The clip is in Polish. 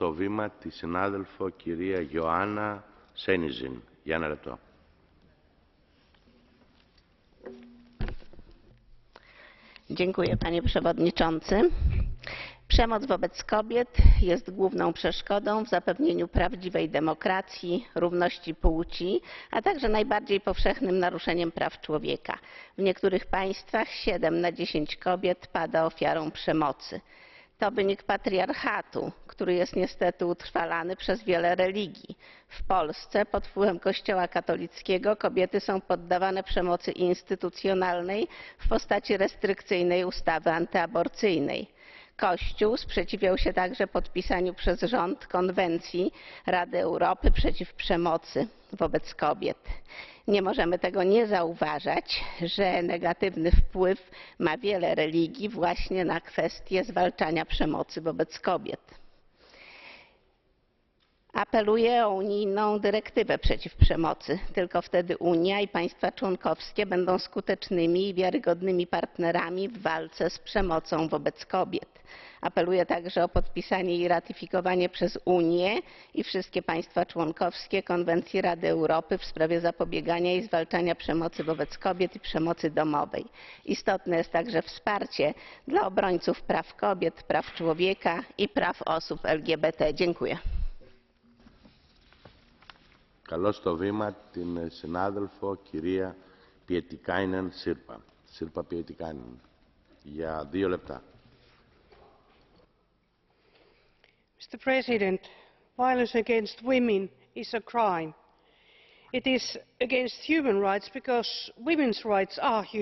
στο βήμα τη συνάδελφο κυρία Ιωάννα Σένιζιν. Για ένα λεπτό. Dziękuję panie przewodniczący. Przemoc wobec kobiet jest główną przeszkodą w zapewnieniu prawdziwej demokracji, równości płci, a także najbardziej powszechnym naruszeniem praw człowieka. W niektórych państwach 7 na 10 kobiet pada ofiarą przemocy. To wynik patriarchatu, który jest niestety utrwalany przez wiele religii. W Polsce pod wpływem Kościoła katolickiego kobiety są poddawane przemocy instytucjonalnej w postaci restrykcyjnej ustawy antyaborcyjnej. Kościół sprzeciwiał się także podpisaniu przez rząd konwencji Rady Europy przeciw przemocy wobec kobiet. Nie możemy tego nie zauważać, że negatywny wpływ ma wiele religii właśnie na kwestię zwalczania przemocy wobec kobiet. Apeluję o unijną dyrektywę przeciw przemocy. Tylko wtedy Unia i państwa członkowskie będą skutecznymi i wiarygodnymi partnerami w walce z przemocą wobec kobiet. Apeluję także o podpisanie i ratyfikowanie przez Unię i wszystkie państwa członkowskie Konwencji Rady Europy w sprawie zapobiegania i zwalczania przemocy wobec kobiet i przemocy domowej. Istotne jest także wsparcie dla obrońców praw kobiet, praw człowieka i praw osób LGBT. Dziękuję. Καλώ στο βήμα την συνάδελφο κυρία Πιετικάινεν Σύρπα. Σύρπα Πιετικάινεν. Για δύο λεπτά. Mr. President, violence against women is a crime. It is against human rights because women's rights are human